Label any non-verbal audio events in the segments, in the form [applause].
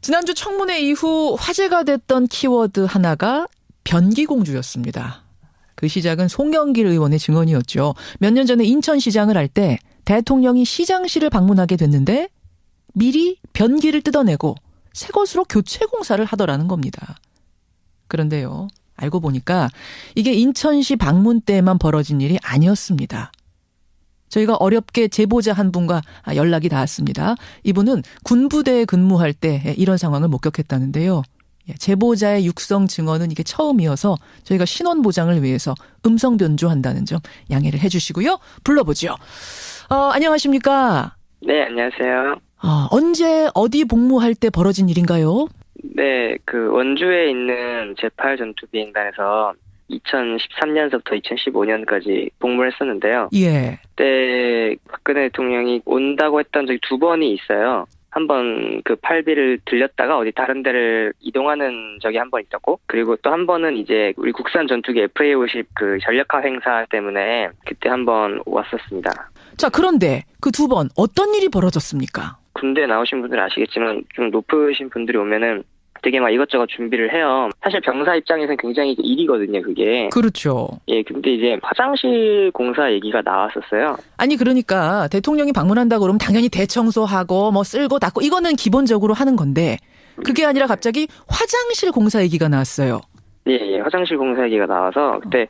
지난주 청문회 이후 화제가 됐던 키워드 하나가 변기공주였습니다. 그 시작은 송영길 의원의 증언이었죠. 몇 년 전에 인천시장을 할 때 대통령이 시장실을 방문하게 됐는데 미리 변기를 뜯어내고 새 것으로 교체 공사를 하더라는 겁니다. 그런데요. 알고 보니까 이게 인천시 방문 때만 벌어진 일이 아니었습니다. 저희가 어렵게 제보자 한 분과 연락이 닿았습니다. 이분은 군부대에 근무할 때 이런 상황을 목격했다는데요. 예, 제보자의 육성 증언은 이게 처음이어서 저희가 신원 보장을 위해서 음성 변조한다는 점 양해를 해주시고요. 불러보죠. 어, 안녕하십니까? 네, 안녕하세요. 어, 언제 어디 복무할 때 벌어진 일인가요? 네, 그 원주에 있는 제8 전투 비행단에서 2013년서부터 2015년까지 복무를 했었는데요. 예. 그때 박근혜 대통령이 온다고 했던 적이 두 번이 있어요. 한 번 그 팔비를 들렸다가 어디 다른 데를 이동하는 적이 한 번 있었고 그리고 또 한 번은 이제 우리 국산 전투기 FA50 그 전력화 행사 때문에 그때 한 번 왔었습니다. 자, 그런데 그 두 번 어떤 일이 벌어졌습니까? 군대 나오신 분들은 아시겠지만 좀 높으신 분들이 오면은 되게 막 이것저것 준비를 해요. 사실 병사 입장에서는 굉장히 일이거든요, 그게. 그렇죠. 예, 근데 이제 화장실 공사 얘기가 나왔었어요. 아니 그러니까 대통령이 방문한다 그러면 당연히 대청소하고 뭐 쓸고 닦고 이거는 기본적으로 하는 건데 그게 아니라 갑자기 화장실 공사 얘기가 나왔어요. 예, 예, 화장실 공사 얘기가 나와서 그때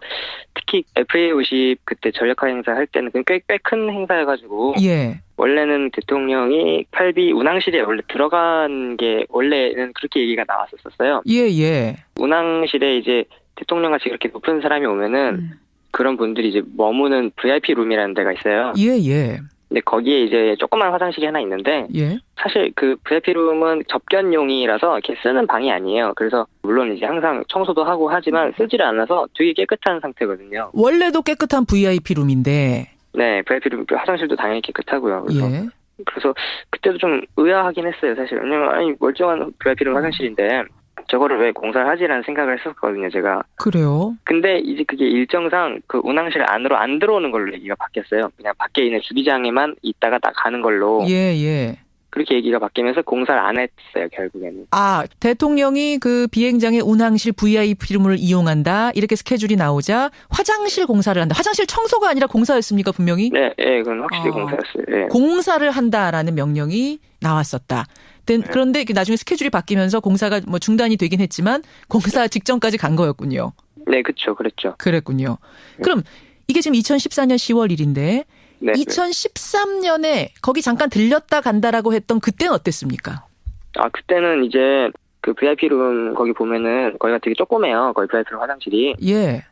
특히 FA50 그때 전력화 행사 할 때는 꽤꽤 큰 행사여가지고 예. 원래는 대통령이 8비 운항실에 원래 들어간 게 원래는 그렇게 얘기가 나왔었어요. 예, 예. 운항실에 이제 대통령 같이 그렇게 높은 사람이 오면은 그런 분들이 이제 머무는 VIP 룸이라는 데가 있어요. 예, 예. 근데 거기에 이제 조그만 화장실이 하나 있는데 예. 사실 그 VIP 룸은 접견용이라서 이렇게 쓰는 방이 아니에요. 그래서 물론 이제 항상 청소도 하고 하지만 쓰지를 않아서 되게 깨끗한 상태거든요. 원래도 깨끗한 VIP 룸인데 네, VIP 룸 화장실도 당연히 깨끗하고요. 그래서 예. 그래서 그때도 좀 의아하긴 했어요, 사실. 왜냐면 아니 멀쩡한 VIP 룸 화장실인데 저거를 왜 공사를 하지라는 생각을 했었거든요, 제가. 그래요. 근데 이제 그게 일정상 그 운항실 안으로 안 들어오는 걸로 얘기가 바뀌었어요. 그냥 밖에 있는 주기장에만 있다가 딱 가는 걸로 예, 예. 그렇게 얘기가 바뀌면서 공사를 안 했어요, 결국에는. 아, 대통령이 그 비행장의 운항실 VIP룸을 이용한다. 이렇게 스케줄이 나오자 화장실 공사를 한다. 화장실 청소가 아니라 공사였습니까, 분명히? 네, 예, 그건 확실히 아. 공사였어요. 예. 공사를 한다라는 명령이 나왔었다. 된- 네. 그런데 나중에 스케줄이 바뀌면서 공사가 뭐 중단이 되긴 했지만 공사 [laughs] 직전까지 간 거였군요. 네, 그쵸, 그랬죠. 그랬군요. 그럼 이게 지금 2014년 10월 일인데 네. 2013년에 거기 잠깐 들렸다 간다라고 했던 그때는 어땠습니까? 아, 그때는 이제 그 VIP 룸 거기 보면은 거기가 되게 조그매요. 거기 VIP 룸 화장실이. 예.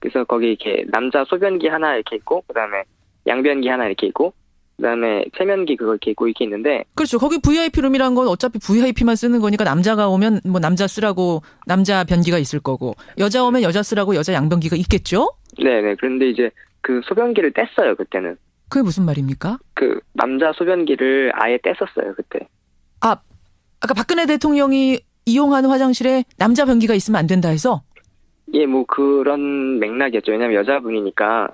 그래서 거기 이렇게 남자 소변기 하나 이렇게 있고, 그 다음에 양변기 하나 이렇게 있고, 그 다음에 세면기 그거 이렇게 있고 이렇게 있는데, 그렇죠. 거기 VIP 룸이란 건 어차피 VIP만 쓰는 거니까 남자가 오면 뭐 남자 쓰라고 남자 변기가 있을 거고 여자 오면 여자 쓰라고 여자 양변기가 있겠죠? 네 네. 그런데 이제 그 소변기를 뗐어요, 그때는. 그게 무슨 말입니까? 그 남자 소변기를 아예 뗐었어요, 그때. 아, 아까 박근혜 대통령이 이용하는 화장실에 남자 변기가 있으면 안 된다 해서 예, 뭐 그런 맥락이었죠. 왜냐면 여자분이니까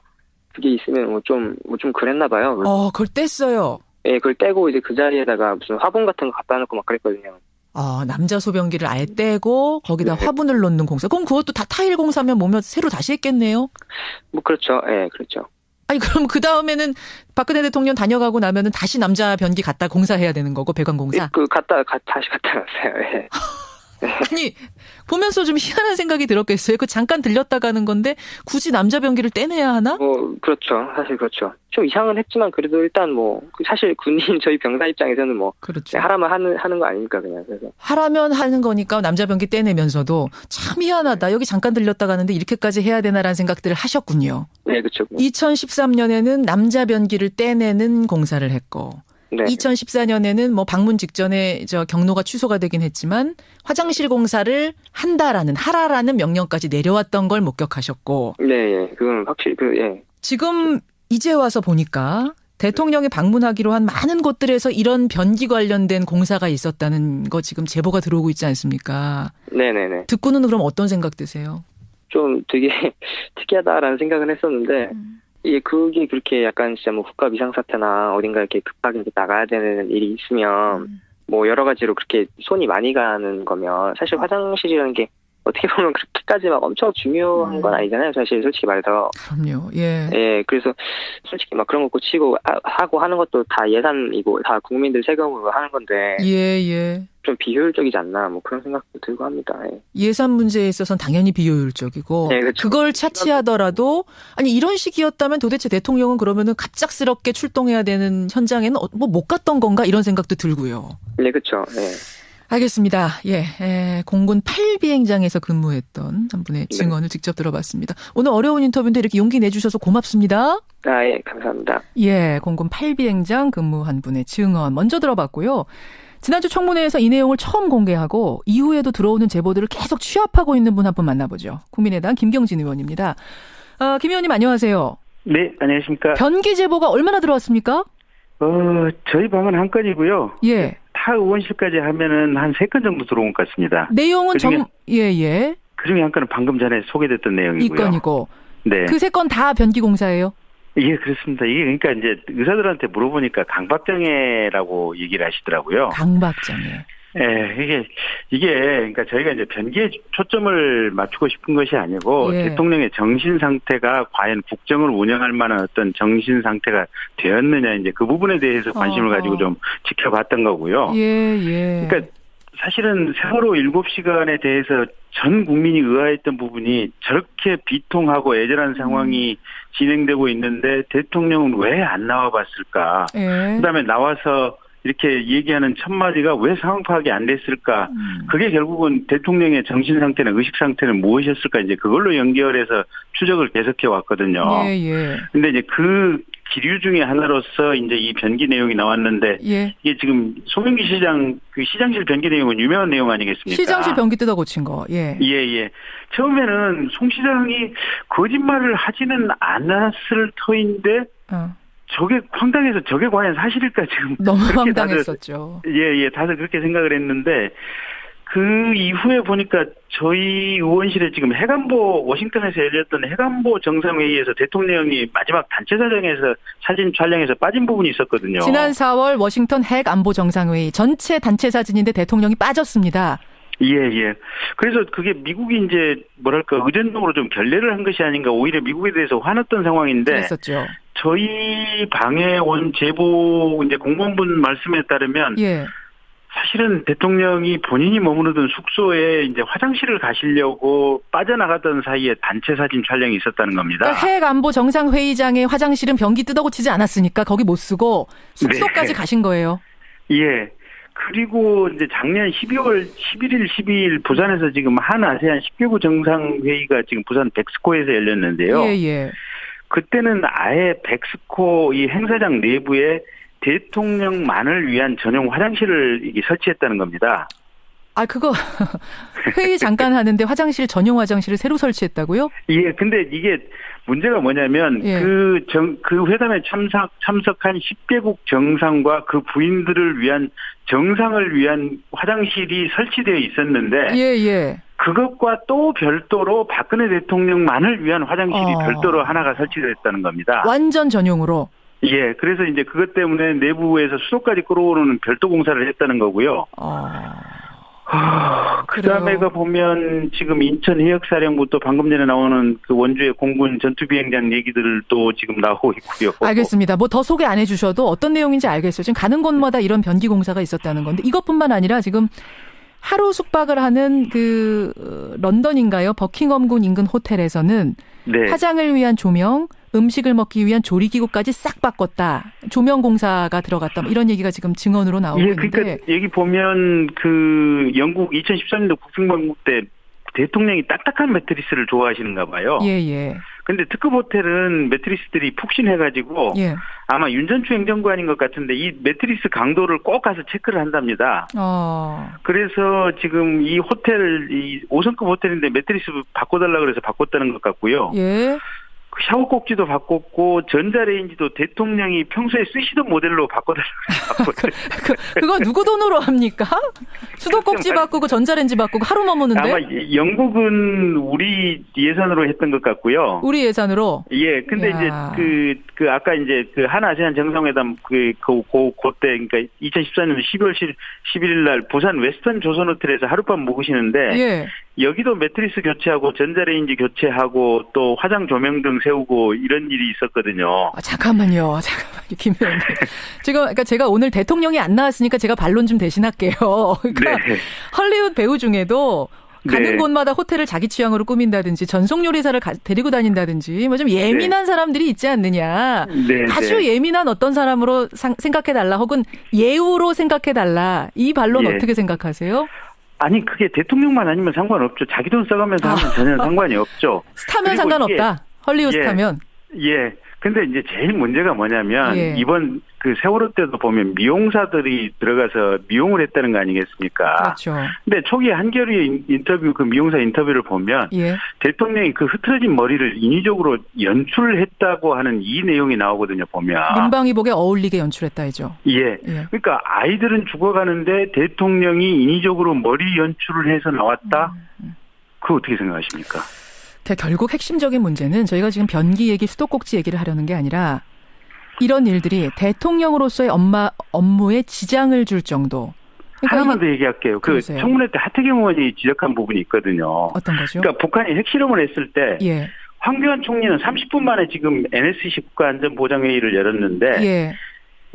그게 있으면 뭐 좀, 뭐 좀 그랬나 봐요. 어, 그걸 뗐어요. 예, 그걸 떼고 이제 그 자리에다가 무슨 화분 같은 거 갖다 놓고 막 그랬거든요. 아, 남자 소변기를 아예 떼고 거기다 네. 화분을 놓는 공사. 그럼 그것도 다 타일 공사면 뭐면 새로 다시 했겠네요. 뭐 그렇죠. 예, 그렇죠. 아니 그럼 그 다음에는 박근혜 대통령 다녀가고 나면은 다시 남자 변기 갖다 공사해야 되는 거고 배관 공사. 예, 그 갔다 가, 다시 갔다 왔어요. 예. [laughs] 아니 보면서 좀 희한한 생각이 들었겠어요. 그 잠깐 들렸다 가는 건데 굳이 남자 변기를 떼내야 하나? 뭐 그렇죠. 사실 그렇죠. 좀 이상은 했지만 그래도 일단 뭐 사실 군인 [laughs] 저희 병사 입장에서는 뭐 그렇죠. 하라면 하는 하는 거 아닙니까 그냥 그래서 하라면 하는 거니까 남자 변기 떼내면서도 참 희한하다. 여기 잠깐 들렸다 가는데 이렇게까지 해야 되나라는 생각들을 하셨군요. 네 그렇죠. 2013년에는 남자 변기를 떼내는 공사를 했고 네. 2014년에는 뭐 방문 직전에 저 경로가 취소가 되긴 했지만 화장실 공사를 한다라는 하라라는 명령까지 내려왔던 걸 목격하셨고 네, 예. 그건 확실히 그 예. 지금 이제 와서 보니까 대통령이 방문하기로 한 많은 곳들에서 이런 변기 관련된 공사가 있었다는 거 지금 제보가 들어오고 있지 않습니까? 네, 네, 네. 듣고는 그럼 어떤 생각 드세요? 좀 되게 [laughs] 특이하다라는 생각은 했었는데 이 게 그게 그렇게 약간 진짜 뭐 국가 비상사태나 어딘가 이렇게 급하게 이렇게 나가야 되는 일이 있으면 뭐 여러 가지로 그렇게 손이 많이 가는 거면 사실 화장실이라는 게 어떻게 보면 그렇게까지 막 엄청 중요한 건 음. 아니잖아요. 사실 솔직히 말해서. 그럼요. 예. 예, 그래서 솔직히 막 그런 거 고치고 하- 하고 하는 것도 다 예산이고 다 국민들 세금으로 하는 건데 예, 예. 좀 비효율적이지 않나 뭐 그런 생각도 들고 합니다. 예. 예산 문제에 있어서는 당연히 비효율적이고 네, 그렇죠. 그걸 차치하더라도 아니 이런 식이었다면 도대체 대통령은 그러면은 갑작스럽게 출동해야 되는 현장에는 뭐 못 갔던 건가 이런 생각도 들고요. 네, 그렇죠. 예. 알겠습니다. 예, 에, 공군 8비행장에서 근무했던 한 분의 네. 증언을 직접 들어봤습니다. 오늘 어려운 인터뷰인데 이렇게 용기 내주셔서 고맙습니다. 아, 예, 감사합니다. 예, 공군 8비행장 근무한 분의 증언 먼저 들어봤고요. 지난주 청문회에서 이 내용을 처음 공개하고 이후에도 들어오는 제보들을 계속 취합하고 있는 분 한분 만나보죠. 국민의당 김경진 의원입니다. 아, 김 의원님 안녕하세요. 네, 안녕하십니까. 변기 제보가 얼마나 들어왔습니까? 어, 저희 방은 한 건이고요. 예. 타 의원실까지 하면은 한 세 건 정도 들어온 것 같습니다. 내용은 정, 그중에- 예, 예. 그 중에 한 건은 방금 전에 소개됐던 이 내용이고요. 건이고. 네. 그 세 건 다 변기 공사예요? 예, 그렇습니다. 이게 그러니까 이제 의사들한테 물어보니까 강박장애라고 얘기를 하시더라고요. 강박장애. 예, 이게, 이게, 그러니까 저희가 이제 변기에 초점을 맞추고 싶은 것이 아니고, 예. 대통령의 정신 상태가 과연 국정을 운영할 만한 어떤 정신 상태가 되었느냐, 이제 그 부분에 대해서 관심을 어허. 가지고 좀 지켜봤던 거고요. 예, 예. 그러니까 사실은 세월호 7시간에 대해서 전 국민이 의아했던 부분이 저렇게 비통하고 애절한 상황이 진행되고 있는데 대통령은 왜 안 나와 봤을까? 예. 그다음에 나와서 이렇게 얘기하는 첫 마디가 왜 상황 파악이 안 됐을까? 음. 그게 결국은 대통령의 정신 상태나 의식 상태는 무엇이었을까? 이제 그걸로 연결해서 추적을 계속해 왔거든요. 예, 예. 근데 이제 그 기류 중에 하나로서 이제 이 변기 내용이 나왔는데 예. 이게 지금 소명기 시장 그 시장실 변기 내용은 유명한 내용 아니겠습니까? 시장실 변기 뜯어 고친 거. 예. 예, 예. 처음에는 송 시장이 거짓말을 하지는 않았을 터인데 어. 저게 황당해서 저게 과연 사실일까 지금 너무 황당했었죠. 예, 예. 다들 그렇게 생각을 했는데 그 이후에 보니까 저희 의원실에 지금 해관보 워싱턴에서 열렸던 해관보 정상회의에서 대통령이 마지막 단체 사정에서 사진 촬영에서 빠진 부분이 있었거든요. 지난 4월 워싱턴 핵 안보 정상회의 전체 단체 사진인데 대통령이 빠졌습니다. 예, 예. 그래서 그게 미국이 이제 뭐랄까 의존적으로 좀 결례를 한 것이 아닌가 오히려 미국에 대해서 화났던 상황인데 그랬었죠. 저희 방에 온 제보 이제 공무원분 말씀에 따르면 예. 사실은 대통령이 본인이 머무르던 숙소에 이제 화장실을 가시려고 빠져나갔던 사이에 단체 사진 촬영이 있었다는 겁니다. 그러니까 핵 안보 정상회의장의 화장실은 변기 뜯어 고치지 않았으니까 거기 못 쓰고 숙소까지 네. 가신 거예요. 예. 그리고 이제 작년 12월 11일, 12일 부산에서 지금 한 아세안 10개국 정상회의가 지금 부산 백스코에서 열렸는데요. 예, 예. 그때는 아예 백스코 이 행사장 내부에 대통령만을 위한 전용 화장실을 이게 설치했다는 겁니다. 아, 그거 [laughs] 회의 잠깐 하는데 화장실 전용 화장실을 새로 설치했다고요? 예, 근데 이게 문제가 뭐냐면 예. 그 정, 그 회담에 참석, 참석한 10개국 정상과 그 부인들을 위한 정상을 위한 화장실이 설치되어 있었는데 예, 예. 그것과 또 별도로 박근혜 대통령만을 위한 화장실이 어. 별도로 하나가 설치됐다는 겁니다. 완전 전용으로. 예, 그래서 이제 그것 때문에 내부에서 수도까지 끌어오르는 별도 공사를 했다는 거고요. 어. 그 다음에 그래요. 그 보면 지금 인천 해역사령부 또 방금 전에 나오는 그 원주의 공군 전투비행장 얘기들도 지금 나오고 있고요. 알겠습니다. 뭐 더 소개 안 해주셔도 어떤 내용인지 알겠어요. 지금 가는 곳마다 이런 변기 공사가 있었다는 건데 이것뿐만 아니라 지금 하루 숙박을 하는 그 어, 런던인가요? 버킹엄군 인근 호텔에서는 네. 화장을 위한 조명, 음식을 먹기 위한 조리기구까지 싹 바꿨다. 조명 공사가 들어갔다. 뭐 이런 얘기가 지금 증언으로 나오고 예, 있는데 그러니까 여기 보면 그 영국 2013년도 국빈방문 때 대통령이 딱딱한 매트리스를 좋아하시는가 봐요. 예, 예. 근데 특급 호텔은 매트리스들이 푹신해가지고 예. 아마 윤전추 행정관인 것 같은데 이 매트리스 강도를 꼭 가서 체크를 한답니다. 어. 그래서 지금 이 호텔 이 5성급 호텔인데 매트리스 바꿔달라 그래서 바꿨다는 것 같고요. 예. 그 샤워 꼭지도 바꿨고 전자레인지도 대통령이 평소에 쓰시던 모델로 바꿔달라고. [laughs] 그, 그거 누구 돈으로 합니까? 수도꼭지 바꾸고 전자레인지 바꾸고 하루 머무는데 아마 영국은 우리 예산으로 했던 것 같고요. 우리 예산으로 예, 근데 야. 이제 그, 그, 아까 이제 그 한아세안 정상회담 그, 그, 그, 그때, 그러니까 2014년 12월 11일 날 부산 웨스턴 조선 호텔에서 하룻밤 묵으시는데 예. 여기도 매트리스 교체하고 전자레인지 교체하고 또 화장 조명 등 세우고 이런 일이 있었거든요. 아, 잠깐만요. [laughs] 잠깐만요. 김 의원님. 지금 그러니까 제가 오늘 대통령이 안 나왔으니까 제가 반론 좀 대신할게요. [laughs] 그러니까 네. 헐리우드 배우 중에도 가는 네. 곳마다 호텔을 자기 취향으로 꾸민다든지 전속 요리사를 가- 데리고 다닌다든지 뭐 좀 예민한 사람들이 있지 않느냐. 네, 아주 네. 예민한 어떤 사람으로 생각해 달라 혹은 예우로 생각해 달라. 이 반론 예. 어떻게 생각하세요? 아니, 그게 대통령만 아니면 상관없죠. 자기 돈 써가면서 하면 전혀 상관이 없죠. 스타면 상관없다. 헐리우드 예. 스타면. 예. 근데 이제 제일 문제가 뭐냐면 예. 이번 그 세월호 때도 보면 미용사들이 들어가서 미용을 했다는 거 아니겠습니까? 그렇죠. 근데 초기에 한겨레 인- 인터뷰 그 미용사 인터뷰를 보면 예. 대통령이 그 흐트러진 머리를 인위적으로 연출했다고 하는 이 내용이 나오거든요. 보면 민방위복에 어울리게 연출했다 이죠. 예. 예. 그러니까 아이들은 죽어가는데 대통령이 인위적으로 머리 연출을 해서 나왔다. 음, 그거 어떻게 생각하십니까? 그 결국 핵심적인 문제는 저희가 지금 변기 얘기, 수도꼭지 얘기를 하려는 게 아니라 이런 일들이 대통령으로서의 엄마 업무에 지장을 줄 정도. 그러니까 하나만 더 얘기할게요. 그 그러세요. 청문회 때 하태경 의원이 지적한 부분이 있거든요. 어떤 거죠? 그러니까 북한이 핵실험을 했을 때 예, 황교안 총리는 30분 만에 지금 NSC 국가안전보장회의를 열었는데 예,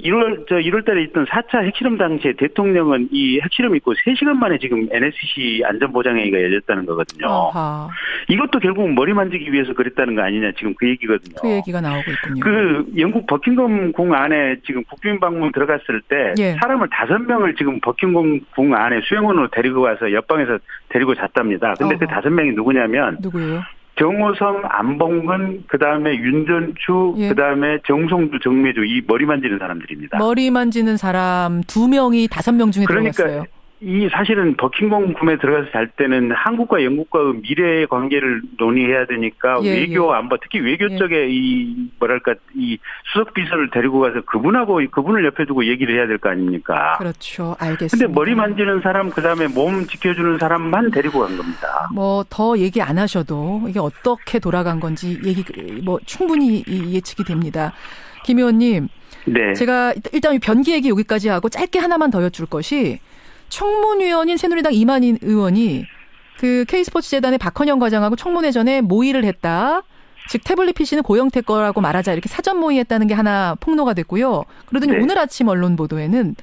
1월 저 1월 달에 있던 4차 핵실험 당시에 대통령은 이 핵실험 있고 3시간 만에 지금 NSC 안전보장회의가 열렸다는 거거든요. 아하, 이것도 결국 머리 만지기 위해서 그랬다는 거 아니냐 지금 그 얘기거든요. 그 얘기가 나오고 있군요. 그 영국 버킹엄 궁 안에 지금 국빈 방문 들어갔을 때 예. 사람을 다섯 명을 지금 버킹엄 궁 안에 수용원으로 데리고 가서 옆방에서 데리고 잤답니다. 근데 그 어허. 다섯 명이 누구냐면 누구예요? 정호성, 안봉근, 그 다음에 윤전추, 예. 그 다음에 정송주, 정매주 이 머리 만지는 사람들입니다. 머리 만지는 사람 두 명이 다섯 명 중에 그러니까 들어갔어요. 이 사실은 버킹엄 궁에 들어가서 잘 때는 한국과 영국과의 미래의 관계를 논의해야 되니까 예, 외교 예. 안보 특히 외교 예. 쪽에 이 뭐랄까 이 수석 비서를 데리고 가서 그분하고 그분을 옆에 두고 얘기를 해야 될 거 아닙니까? 그렇죠. 알겠습니다. 근데 머리 만지는 사람 그 다음에 몸 지켜주는 사람만 데리고 간 겁니다. 뭐 더 얘기 안 하셔도 이게 어떻게 돌아간 건지 얘기 뭐 충분히 이- 예측이 됩니다. 김 의원님, 네. 제가 일단 이 변기 얘기 여기까지 하고 짧게 하나만 더 여쭐 것이 청문위원인 새누리당 이만희 의원이 그 K스포츠 재단의 박헌영 과장하고 청문회 전에 모의를 했다. 즉 태블릿 PC는 고영태 거라고 말하자 이렇게 사전 모의했다는 게 하나 폭로가 됐고요. 그러더니 네. 오늘 아침 언론 보도에는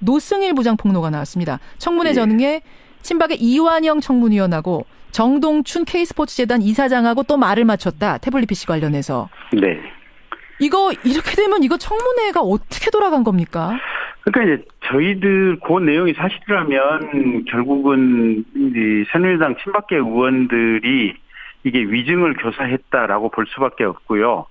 노승일 부장 폭로가 나왔습니다. 청문회 예. 전에 친박의 이완영 청문위원하고 정동춘 K스포츠 재단 이사장하고 또 말을 맞췄다. 태블릿 PC 관련해서. 네. 이거 이렇게 되면 이거 청문회가 어떻게 돌아간 겁니까? 그러니까 이제 저희들 그 내용이 사실이라면 결국은 이 새누리당 친박계 의원들이 이게 위증을 교사했다라고 볼 수밖에 없고요.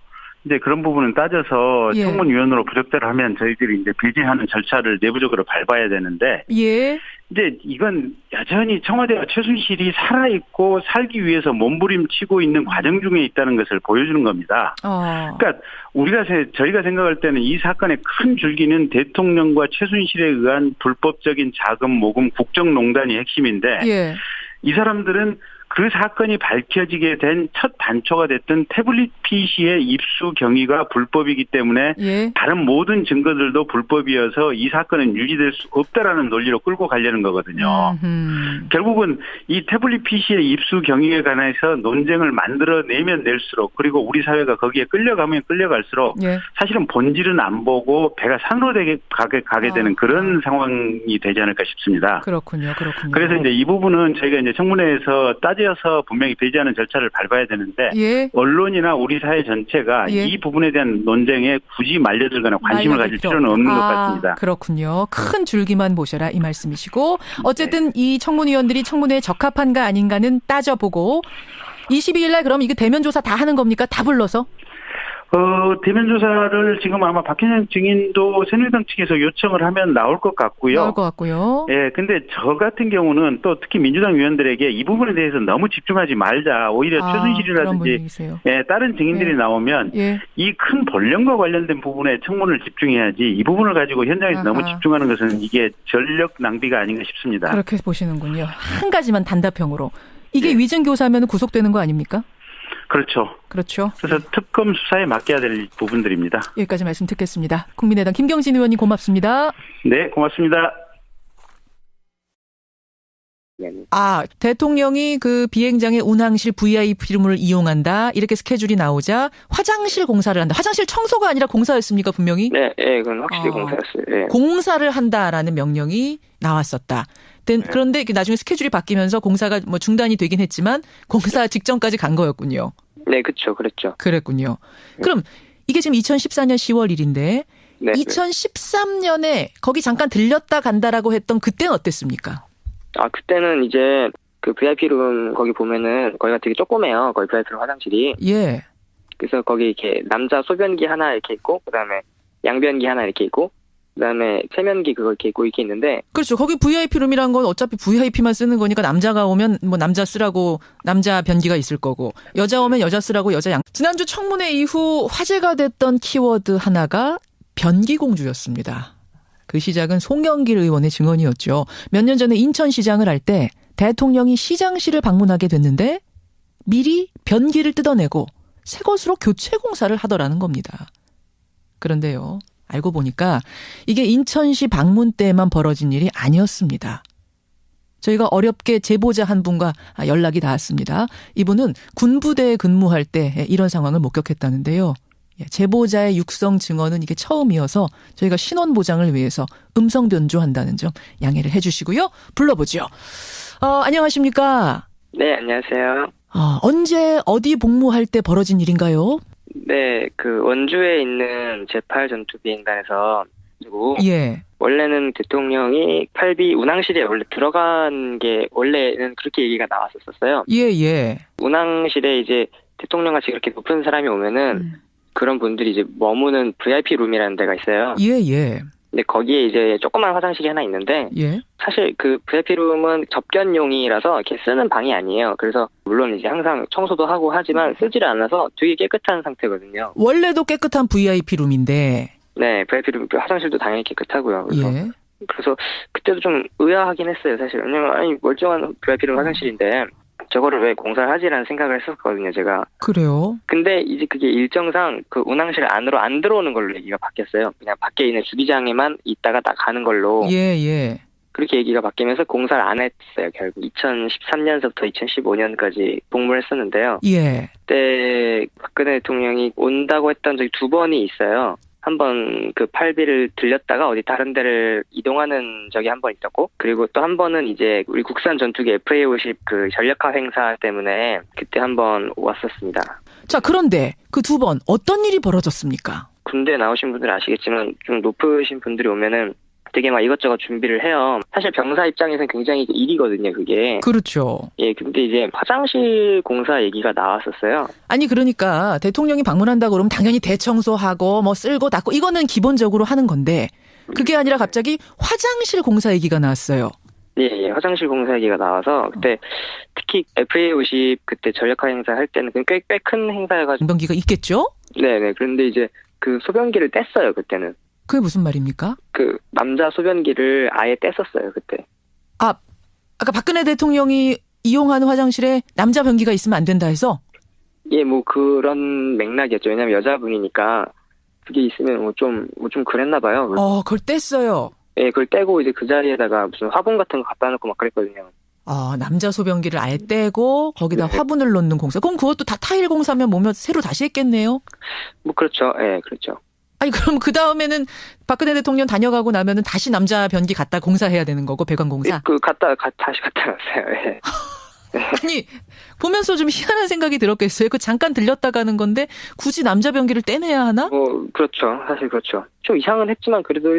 이제 그런 부분은 따져서 예. 청문위원으로 부적대로 하면 저희들이 이제 배제하는 절차를 내부적으로 밟아야 되는데 예. 이제 이건 여전히 청와대와 최순실이 살아있고 살기 위해서 몸부림치고 있는 과정 중에 있다는 것을 보여주는 겁니다. 어. 그러니까 우리가 세- 저희가 생각할 때는 이 사건의 큰 줄기는 대통령과 최순실에 의한 불법적인 자금 모금 국정농단이 핵심인데 예. 이 사람들은 그 사건이 밝혀지게 된 첫 단초가 됐던 태블릿 PC의 입수 경위가 불법이기 때문에 예. 다른 모든 증거들도 불법이어서 이 사건은 유지될 수 없다라는 논리로 끌고 가려는 거거든요. 음흠. 결국은 이 태블릿 PC의 입수 경위에 관해서 논쟁을 만들어내면 낼수록 그리고 우리 사회가 거기에 끌려가면 끌려갈수록 예. 사실은 본질은 안 보고 배가 산으로 되게 가게, 가게 되는 아. 그런 상황이 되지 않을까 싶습니다. 그렇군요. 그렇군요. 그래서 이제 이 부분은 저희가 이제 청문회에서 따 져서 분명히 배제하는 절차를 밟아야 되는데 예. 언론이나 우리 사회 전체가 예. 이 부분에 대한 논쟁에 굳이 말려들거나 관심을 말려들 가질 필요 필요는. 없는 것 아, 같습니다. 그렇군요. 큰 줄기만 보셔라 이 말씀이시고 어쨌든 이 청문위원들이 청문회에 적합한가 아닌가는 따져보고 22일 날 그럼 이거 대면 조사 다 하는 겁니까? 다 불러서? 어, 대면 조사를 지금 아마 박현영 증인도 새누리당 측에서 요청을 하면 나올 것 같고요. 나올 것 같고요. 예, 근데 저 같은 경우는 또 특히 민주당 의원들에게 이 부분에 대해서 너무 집중하지 말자. 오히려 아, 최순실이라든지. 예, 다른 증인들이 예. 나오면 예. 이큰 본령과 관련된 부분에 청문을 집중해야지 이 부분을 가지고 현장에서 너무 아하. 집중하는 것은 이게 전력 낭비가 아닌가 싶습니다. 그렇게 보시는군요. 한 가지만 단답형으로. 이게 예. 위증 교사면 구속되는 거 아닙니까? 그렇죠. 그렇죠. 그래서 특검 수사에 맡겨야 될 부분들입니다. 여기까지 말씀 듣겠습니다. 국민의당 김경진 의원님 고맙습니다. 네, 고맙습니다. 네. 아, 대통령이 그 비행장의 운항실 VIP룸을 이용한다. 이렇게 스케줄이 나오자 화장실 공사를 한다. 화장실 청소가 아니라 공사였습니까, 분명히? 네, 예, 그건 확실히 아. 공사였어요. 예. 공사를 한다라는 명령이 나왔었다. 된- 그런데 이게 나중에 스케줄이 바뀌면서 공사가 뭐 중단이 되긴 했지만 공사 직전까지 간 거였군요. 네, 그쵸, 그랬죠. 그랬군요. 그럼 이게 지금 2014년 10월 1일인데 네. 2013년에 거기 잠깐 들렸다 간다라고 했던 그때는 어땠습니까? 아, 그때는 이제 그 VIP룸 거기 보면은 거기가 되게 조그매요. 거기 VIP룸 화장실이. 예. 그래서 거기 이렇게 남자 소변기 하나 이렇게 있고, 그 다음에 양변기 하나 이렇게 있고, 그 다음에 세면기 그거 이렇게 있고 이렇게 있는데, 그렇죠. 거기 VIP 룸이란 건 어차피 VIP만 쓰는 거니까 남자가 오면 뭐 남자 쓰라고 남자 변기가 있을 거고 여자 오면 여자 쓰라고 여자 양. 지난주 청문회 이후 화제가 됐던 키워드 하나가 변기 공주였습니다. 그 시작은 송영길 의원의 증언이었죠. 몇 년 전에 인천시장을 할 때 대통령이 시장실을 방문하게 됐는데 미리 변기를 뜯어내고 새 것으로 교체 공사를 하더라는 겁니다. 그런데요. 알고 보니까 이게 인천시 방문 때만 벌어진 일이 아니었습니다. 저희가 어렵게 제보자 한 분과 연락이 닿았습니다. 이분은 군부대에 근무할 때 이런 상황을 목격했다는데요. 예, 제보자의 육성 증언은 이게 처음이어서 저희가 신원 보장을 위해서 음성 변조한다는 점 양해를 해주시고요. 불러보죠. 어, 안녕하십니까? 네, 안녕하세요. 어, 언제 어디 복무할 때 벌어진 일인가요? 네, 그 원주에 있는 제8 전투 비행단에서 그리고 예. 원래는 대통령이 8비 운항실에 원래 들어간 게 원래는 그렇게 얘기가 나왔었어요. 예, 예. 운항실에 이제 대통령 같이 그렇게 높은 사람이 오면은 그런 분들이 이제 머무는 VIP 룸이라는 데가 있어요. 예, 예. 근데 거기에 이제 조그만 화장실이 하나 있는데 예. 사실 그 VIP 룸은 접견용이라서 이렇게 쓰는 방이 아니에요. 그래서 물론 이제 항상 청소도 하고 하지만 쓰지를 않아서 되게 깨끗한 상태거든요. 원래도 깨끗한 VIP 룸인데, 네, VIP 룸 화장실도 당연히 깨끗하고요. 그래서 예. 그래서 그때도 좀 의아하긴 했어요, 사실. 왜냐면 아니 멀쩡한 VIP 룸 화장실인데 저거를 왜 공사를 하지라는 생각을 했었거든요, 제가. 그래요. 근데 이제 그게 일정상 그 운항실 안으로 안 들어오는 걸로 얘기가 바뀌었어요. 그냥 밖에 있는 주기장에만 있다가 딱 가는 걸로 예, 예. 그렇게 얘기가 바뀌면서 공사를 안 했어요. 결국 2013년서부터 2015년까지 복무를 했었는데요. 예. 그때 박근혜 대통령이 온다고 했던 적이 두 번이 있어요. 한번 그 팔비를 들렸다가 어디 다른 데를 이동하는 적이 한 번 있었고 그리고 또 한 번은 이제 우리 국산 전투기 FA50 그 전력화 행사 때문에 그때 한 번 왔었습니다. 자, 그런데 그 두 번 어떤 일이 벌어졌습니까? 군대 나오신 분들 아시겠지만 좀 높으신 분들이 오면은 되게 막 이것저것 준비를 해요. 사실 병사 입장에서는 굉장히 일이거든요, 그게. 그렇죠. 예, 근데 이제 화장실 공사 얘기가 나왔었어요. 아니, 그러니까 대통령이 방문한다고 그러면 당연히 대청소하고 뭐 쓸고 닦고 이거는 기본적으로 하는 건데 그게 아니라 갑자기 화장실 공사 얘기가 나왔어요. 예, 예, 화장실 공사 얘기가 나와서 그때 특히 FA50 그때 전력화 행사 할 때는 꽤 꽤 큰 행사여가지고 변기가 있겠죠? 네 네 그런데 이제 그 소변기를 뗐어요 그때는 그게 무슨 말입니까? 그 남자 소변기를 아예 뗐었어요 그때 아, 아까 박근혜 대통령이 이용하는 화장실에 남자 변기가 있으면 안 된다 해서 예 뭐 그런 맥락이었죠 왜냐면 여자분이니까 그게 있으면 뭐 좀 뭐 좀 그랬나 봐요 어, 그걸 뗐어요. 예 그걸 떼고 이제 그 자리에다가 무슨 화분 같은 거 갖다 놓고 막 그랬거든요 아, 남자 소변기를 아예 떼고 거기다 네. 화분을 놓는 공사. 그럼 그것도 다 타일 공사면 뭐면 새로 다시 했겠네요. 뭐 그렇죠 예 그렇죠 아니 그럼 그 다음에는 박근혜 대통령 다녀가고 나면은 다시 남자 변기 갖다 공사해야 되는 거고 배관 예, 공사. 그 갖다 가, 다시 갖다 놨어요 [laughs] 예. 아니 보면서 좀 희한한 생각이 들었겠어요. 그 잠깐 들렸다 가는 건데 굳이 남자 변기를 떼내야 하나? 뭐 그렇죠 사실 그렇죠 좀 이상은 했지만 그래도